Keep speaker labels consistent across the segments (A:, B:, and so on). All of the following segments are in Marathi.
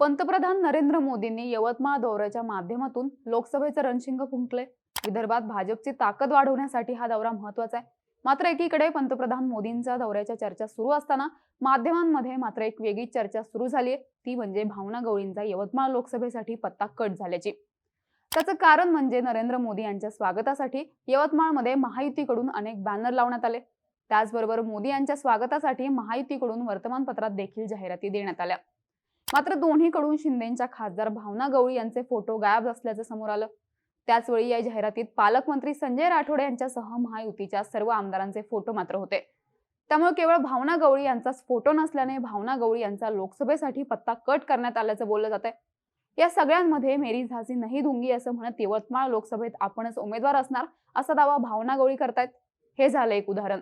A: पंतप्रधान नरेंद्र मोदींनी यवतमाळ दौऱ्याच्या माध्यमातून लोकसभेचं रणशिंग फुंकले विदर्भात भाजपची ताकद वाढवण्यासाठी हा दौरा महत्त्वाचा आहे. मात्र एकीकडे पंतप्रधान मोदींच्या दौऱ्याच्या चर्चा सुरू असताना माध्यमांमध्ये मात्र एक वेगळी चर्चा सुरू झाली आहे ती म्हणजे भावना गवळींचा यवतमाळ लोकसभेसाठी पत्ता कट झाल्याची. त्याचं कारण म्हणजे नरेंद्र मोदी यांच्या स्वागतासाठी यवतमाळमध्ये महायुतीकडून अनेक बॅनर लावण्यात आले. त्याचबरोबर मोदी यांच्या स्वागतासाठी महायुतीकडून वर्तमानपत्रात देखील जाहिराती देण्यात आल्या. मात्र दोन्हीकडून शिंदेच्या खासदार भावना गवळी यांचे फोटो गायब असल्याचं समोर आलं. त्याचवेळी या जाहिरातीत पालकमंत्री संजय राठोड यांच्यासह महायुतीच्या सर्व आमदारांचे फोटो मात्र होते. त्यामुळे केवळ भावना गवळी यांचाच फोटो नसल्याने भावना गवळी यांचा लोकसभेसाठी पत्ता कट करण्यात आल्याचं बोललं जात आहे या सगळ्यांमध्ये मेरी झासी नाही दुंगी असं म्हणत यवतमाळ लोकसभेत आपणच उमेदवार असणार असा दावा भावना गवळी करतायत. हे झालं एक उदाहरण.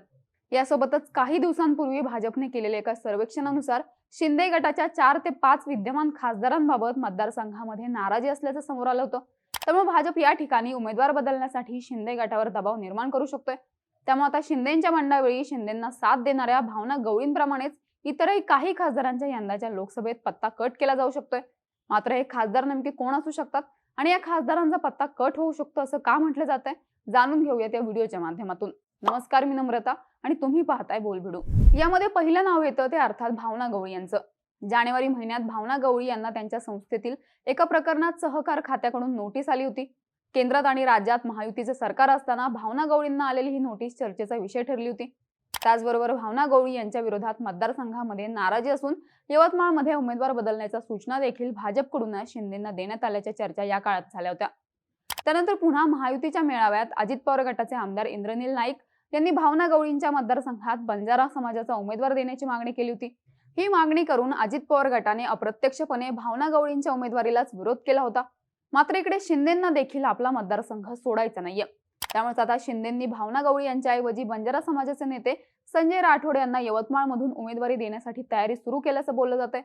A: यासोबतच काही दिवसांपूर्वी भाजपने केलेल्या एका सर्वेक्षणानुसार शिंदे गटाच्या चार ते पाच विद्यमान खासदारांबाबत मतदारसंघामध्ये नाराजी असल्याचं समोर आलं होतं. त्यामुळे भाजप या ठिकाणी उमेदवार बदलण्यासाठी शिंदे गटावर दबाव निर्माण करू शकतोय. त्यामुळे आता शिंदेच्या मंडावेळी शिंदेना साथ देणाऱ्या भावना गवळींप्रमाणेच इतरही काही खासदारांच्या यंदाच्या लोकसभेत पत्ता कट केला जाऊ शकतोय. मात्र हे खासदार नेमके कोण असू शकतात आणि या खासदारांचा पत्ता कट होऊ शकतो असं का म्हटलं जात आहे जाणून घेऊयात या व्हिडिओच्या माध्यमातून. नमस्कार मी नम्रता. आणि तुम्ही पाहताय बोलभिडू यामध्ये पहिलं नाव येतं ते अर्थात भावना गवळी यांचं. जानेवारी महिन्यात भावना गवळी यांना त्यांच्या संस्थेतील एका प्रकरणात सहकार खात्याकडून नोटीस आली होती. केंद्रात आणि राज्यात महायुतीचे सरकार असताना भावना गवळींना आलेली ही नोटीस चर्चेचा विषय ठरली होती. त्याचबरोबर भावना गवळी यांच्या विरोधात मतदारसंघामध्ये नाराजी असून यवतमाळमध्ये उमेदवार बदलण्याच्या सूचना देखील भाजपकडून शिंदेना देण्यात आल्याच्या चर्चा या काळात झाल्या होत्या. त्यानंतर पुन्हा महायुतीच्या मेळाव्यात अजित पवार गटाचे आमदार इंद्रनील नाईक यांनी भावना गवळींच्या मतदारसंघात बंजारा समाजाचा उमेदवार देण्याची मागणी केली होती. ही मागणी करून अजित पवार गटाने अप्रत्यक्षपणे भावना गवळींच्या उमेदवारीलाच विरोध केला होता. मात्र इकडे शिंदेंना देखील आपला मतदारसंघ सोडायचा नाहीये. त्यामुळे आता शिंदेंनी भावना गवळी यांच्याऐवजी बंजारा समाजाचे नेते संजय राठोड यांना यवतमाळमधून उमेदवारी देण्यासाठी तयारी सुरू केल्याचं बोललं जात आहे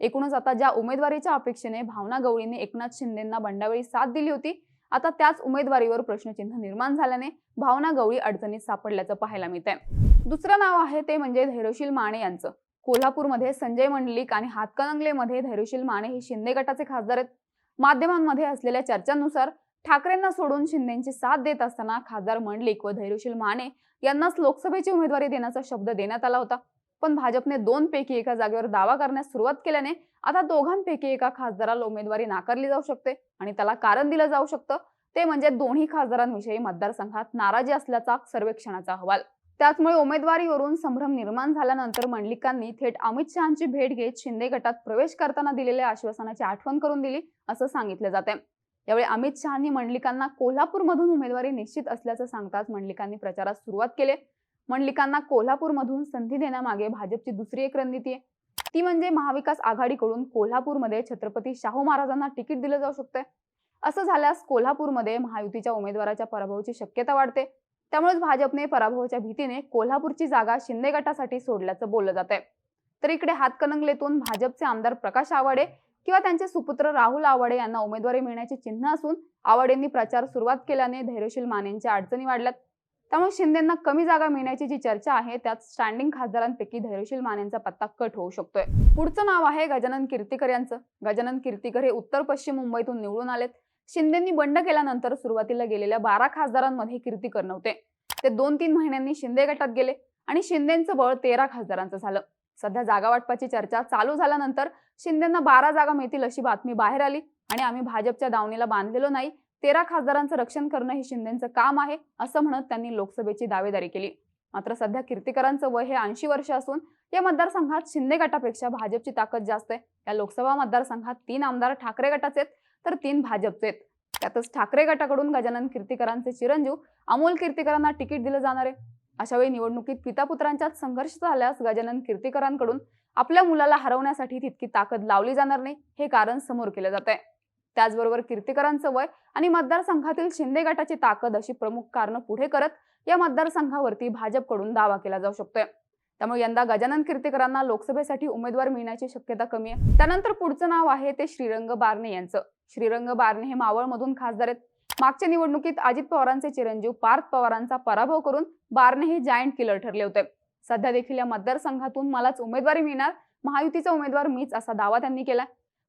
A: एकूणच आता ज्या उमेदवारीच्या अपेक्षेने भावना गवळीने एकनाथ शिंदेंना बंडावेळी साथ दिली होती आता त्याच उमेदवारीवर प्रश्नचिन्ह निर्माण झाल्याने भावना गवळी अडचणीत सापडल्याचं पाहायला मिळत आहे दुसरं नाव आहे ते म्हणजे धैर्यशील माने यांचं. कोल्हापूरमध्ये संजय मंडलिक आणि हातकणंगलेमध्ये धैर्यशील माने हे शिंदे गटाचे खासदार आहेत. माध्यमांमध्ये असलेल्या चर्चांनुसार ठाकरेंना सोडून शिंदेची साथ देत असताना खासदार मंडलिक व धैर्यशील माने यांनाच लोकसभेची उमेदवारी देण्याचा शब्द देण्यात आला होता. पण भाजपने दोन पैकी एका जागेवर दावा करण्यास सुरुवात केल्याने आता दोघांपैकी एका खासदाराला उमेदवारी नाकारली जाऊ शकते आणि त्याला कारण दिलं जाऊ शकतं. ते म्हणजे दोन्ही खासदारांविषयी मतदारसंघात नाराजी असल्याचा सर्वेक्षणाचा अहवाल. त्याचमुळे उमेदवारीवरून संभ्रम निर्माण झाल्यानंतर मंडलिकांनी थेट अमित शहाची भेट घेत शिंदे गटात प्रवेश करताना दिलेल्या आश्वासनाची आठवण करून दिली असं सांगितलं जाते. यावेळी अमित शहानी मंडलिकांना कोल्हापूरमधून उमेदवारी निश्चित असल्याचं सांगताच मंडलिकांनी प्रचारात सुरुवात केली. मंडलिकांना कोल्हापूरमधून संधी देण्यामागे भाजपची दुसरी एक रणनीती आहे. ती म्हणजे महाविकास आघाडीकडून कोल्हापूरमध्ये छत्रपती शाहू महाराजांना तिकीट दिलं जाऊ शकतंय. असं झाल्यास कोल्हापूरमध्ये महायुतीच्या उमेदवाराच्या पराभवाची शक्यता वाढते. त्यामुळेच भाजपने पराभवाच्या भीतीने कोल्हापूरची जागा शिंदे गटासाठी सोडल्याचं बोललं जात आहे तर इकडे हातकणंगलेतून भाजपचे आमदार प्रकाश आवाडे किंवा त्यांचे सुपुत्र राहुल आवाडे यांना उमेदवारी मिळण्याची चिन्ह असून आवाडेंनी प्रचार सुरुवात केल्याने धैर्यशील मानेंच्या अडचणी वाढल्यात. त्यामुळे शिंदेना कमी जागा मिळण्याची जी चर्चा आहे त्यात स्टँडिंग खासदारांपैकी धैर्यशील मानेंचा पत्ता कट होऊ शकतोय. पुढचं नाव आहे गजानन कीर्तीकर यांचं. गजानन कीर्तीकर हे उत्तर पश्चिम मुंबईतून निवडून आलेत. शिंदेंनी बंड केल्यानंतर सुरुवातीला गेलेल्या बारा खासदारांमध्ये कीर्तीकर नव्हते. ते दोन तीन महिन्यांनी शिंदे गटात गेले आणि शिंदेचं बळ तेरा खासदारांचं झालं. सध्या जागा वाटपाची चर्चा चालू झाल्यानंतर शिंदेना बारा जागा मिळतील अशी बातमी बाहेर आली आणि आम्ही भाजपच्या दावणीला बांधलेलो नाही. तेरा खासदारांचं रक्षण करणं हे शिंदेचं काम आहे असं म्हणत त्यांनी लोकसभेची दावेदारी केली. मात्र सध्या कीर्तिकरांचं वय हे ऐंशी वर्ष असून या मतदारसंघात शिंदे गटापेक्षा भाजपची ताकद जास्त आहे. या लोकसभा मतदारसंघात तीन आमदार ठाकरे गटाचे आहेत तर तीन भाजपचे आहेत. त्यातच ठाकरे गटाकडून गजानन कीर्तिकरांचे चिरंजीव अमोल कीर्तिकरांना तिकीट दिलं जाणार आहे. अशा वेळी निवडणुकीत पिता पुत्रांच्यात संघर्ष झाल्यास गजानन कीर्तिकरांकडून आपल्या मुलाला हरवण्यासाठी तितकी ताकद लावली जाणार नाही हे कारण समोर केलं जात आहे त्याचबरोबर कीर्तीकरांचं वय आणि मतदारसंघातील शिंदे गटाची ताकद अशी प्रमुख कारणं पुढे करत या मतदारसंघावरती भाजपकडून दावा केला जाऊ शकतोय. त्यामुळे यंदा गजानन कीर्तीकरांना लोकसभेसाठी उमेदवार मिळण्याची शक्यता कमी आहे. त्यानंतर पुढचं नाव आहे ते श्रीरंग बारणे यांचं. श्रीरंग बारणे हे मावळमधून खासदार आहेत. मागच्या निवडणुकीत अजित पवारांचे चिरंजीव पार्थ पवारांचा पराभव करून बारणे हे जायंट किलर ठरले होते. सध्या देखील या मतदारसंघातून मलाच उमेदवारी मिळणार महायुतीचा उमेदवार मीच असा दावा त्यांनी केला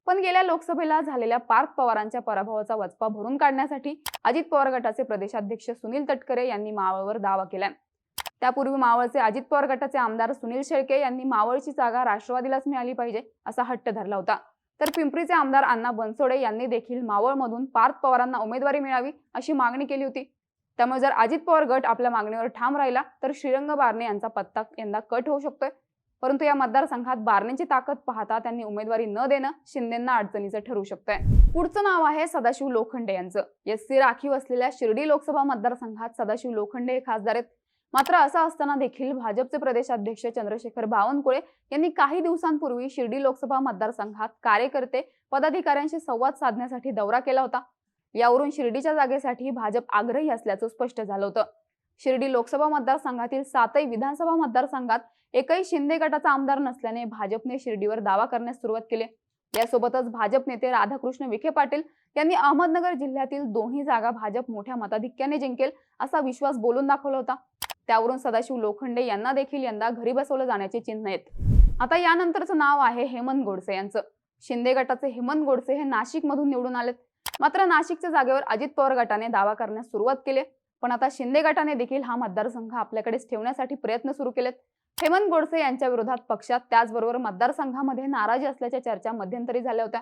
A: पण गेल्या लोकसभेला झालेल्या पार्थ पवारांच्या पराभवाचा वचपा भरून काढण्यासाठी अजित पवार गटाचे प्रदेशाध्यक्ष सुनील तटकरे यांनी मावळवर दावा केलाय. त्यापूर्वी मावळचे अजित पवार गटाचे आमदार सुनील शेळके यांनी मावळची जागा राष्ट्रवादीलाच मिळाली पाहिजे असा हट्ट धरला होता. तर पिंपरीचे आमदार अण्णा बनसोडे यांनी देखील मावळमधून पार्थ पवारांना उमेदवारी मिळावी अशी मागणी केली होती. त्यामुळे जर अजित पवार गट आपल्या मागणीवर ठाम राहिला तर श्रीरंग बारणे यांचा पत्ता यंदा कट होऊ शकतोय. परंतु या मतदारसंघात बारणेची ताकद पाहता त्यांनी उमेदवारी न देणं शिंदेंना अडचणीचं ठरू शकतंय. पुढचं नाव आहे सदाशिव लोखंडे यांचं. एस सी राखीव असलेल्या शिर्डी लोकसभा मतदारसंघात सदाशिव लोखंडे हे खासदार आहेत. मात्र असं असताना देखील भाजपचे प्रदेशाध्यक्ष चंद्रशेखर बावनकुळे यांनी काही दिवसांपूर्वी शिर्डी लोकसभा मतदारसंघात कार्यकर्ते पदाधिकाऱ्यांशी संवाद साधण्यासाठी दौरा केला होता. यावरून शिर्डीच्या जागेसाठी भाजप आग्रही असल्याचं स्पष्ट झालं होतं. शिर्डी लोकसभा मतदारसंघातील सातही विधानसभा मतदारसंघात एकही शिंदे गटाचा आमदार नसल्याने भाजपने शिर्डीवर दावा करण्यास सुरुवात केली. यासोबतच भाजप नेते राधाकृष्ण विखे पाटील यांनी अहमदनगर जिल्ह्यातील दोन्ही जागा भाजप मोठ्या मताधिक्याने जिंकेल असा विश्वास बोलून दाखवला होता. त्यावरून सदाशिव लोखंडे यांना देखील यंदा घरी बसवलं जाण्याचे चिन्ह आहेत. आता यानंतरचं नाव आहे हेमंत गोडसे यांचं. शिंदे गटाचे हेमंत गोडसे हे नाशिक मधून निवडून आलेत. मात्र नाशिकच्या जागेवर अजित पवार गटाने दावा करण्यास सुरुवात केली. पण आता शिंदे गटाने देखील हा मतदारसंघ आपल्याकडेच ठेवण्यासाठी प्रयत्न सुरू केलेत. हेमंत गोडसे यांच्या विरोधात पक्षात त्याचबरोबर मतदारसंघामध्ये नाराजी असल्याच्या चर्चा मध्यंतरी झाल्या होत्या.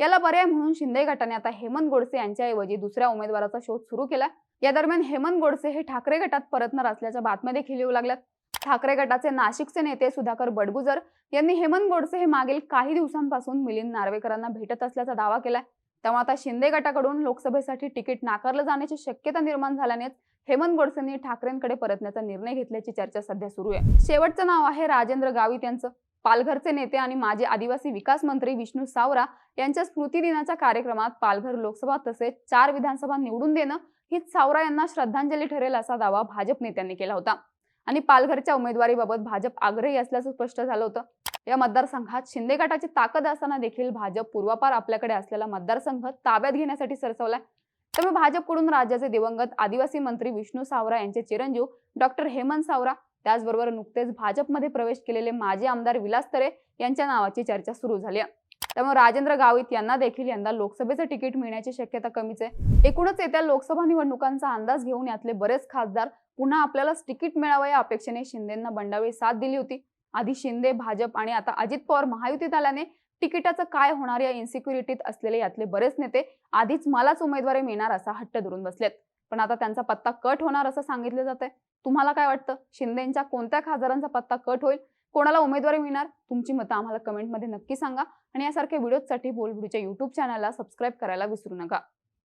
A: याला पर्याय म्हणून शिंदे गटाने आता हेमंत गोडसे यांच्याऐवजी दुसऱ्या उमेदवाराचा शोध सुरू केला या दरम्यान हेमंत गोडसे हे ठाकरे गटात परतणार असल्याच्या बातम्या देखील येऊ लागल्यात. ठाकरे गटाचे नाशिकचे नेते सुधाकर बडगुजर यांनी हेमंत गोडसे हे मागील काही दिवसांपासून मिलिंद नार्वेकरांना भेटत असल्याचा दावा केलाय. त्यामुळे आता शिंदे गटाकडून लोकसभेसाठी तिकीट नाकारलं जाण्याची शक्यता निर्माण झाल्यानेच हेमंत गोडसेंनी ठाकरेंकडे परतण्याचा निर्णय घेतल्याची चर्चा सध्या सुरू आहे. शेवटचं नाव आहे राजेंद्र गावित यांचं. पालघरचे नेते आणि माजी आदिवासी विकास मंत्री विष्णू सावरा यांच्या स्मृती दिनाच्या कार्यक्रमात पालघर लोकसभा तसेच चार विधानसभा निवडून देणं हीच सावरा यांना श्रद्धांजली ठरेल असा दावा भाजप नेत्यांनी केला होता. आणि पालघरच्या उमेदवारीबाबत भाजप आग्रही असल्याचं स्पष्ट झालं होतं. या मतदारसंघात शिंदे गटाची ताकद असताना देखील भाजप पूर्वापार आपल्याकडे असलेला मतदारसंघ ताब्यात घेण्यासाठी सरसवलाय. त्यामुळे भाजपकडून राज्याचे दिवंगत आदिवासी मंत्री विष्णू सावरा यांचे चिरंजीव डॉक्टर हेमंत सावरा त्याचबरोबर नुकतेच भाजपमध्ये प्रवेश केलेले माजी आमदार विलास तरे यांच्या नावाची चर्चा सुरू झाली आहे. त्यामुळे राजेंद्र गावित यांना देखील यंदा लोकसभेचं तिकीट मिळण्याची शक्यता कमीच आहे. एकूणच येत्या लोकसभा निवडणुकांचा अंदाज घेऊन यातले बरेच खासदार पुन्हा आपल्यालाच तिकीट मिळावं या अपेक्षेने शिंदेंना बंडावेळी साथ दिली होती. आधी शिंदे भाजप आणि आता अजित पवार महायुतीत आल्याने तिकिटाचं काय होणार या इन्सिक्युरिटीत असलेले यातले बरेच नेते आधीच मलाच उमेदवारी मिळणार असा हट्ट धरून बसलेत. पण आता त्यांचा पत्ता कट होणार असं सांगितलं जात आहे तुम्हाला काय वाटतं? शिंदेच्या कोणत्या खासदारांचा पत्ता कट होईल? कोणाला उमेदवारी मिळणार? तुमची मतं आम्हाला कमेंटमध्ये नक्की सांगा. आणि यासारख्या व्हिडिओसाठी बोलबुडीच्या युट्यूब चॅनलला सबस्क्राईब करायला विसरू नका.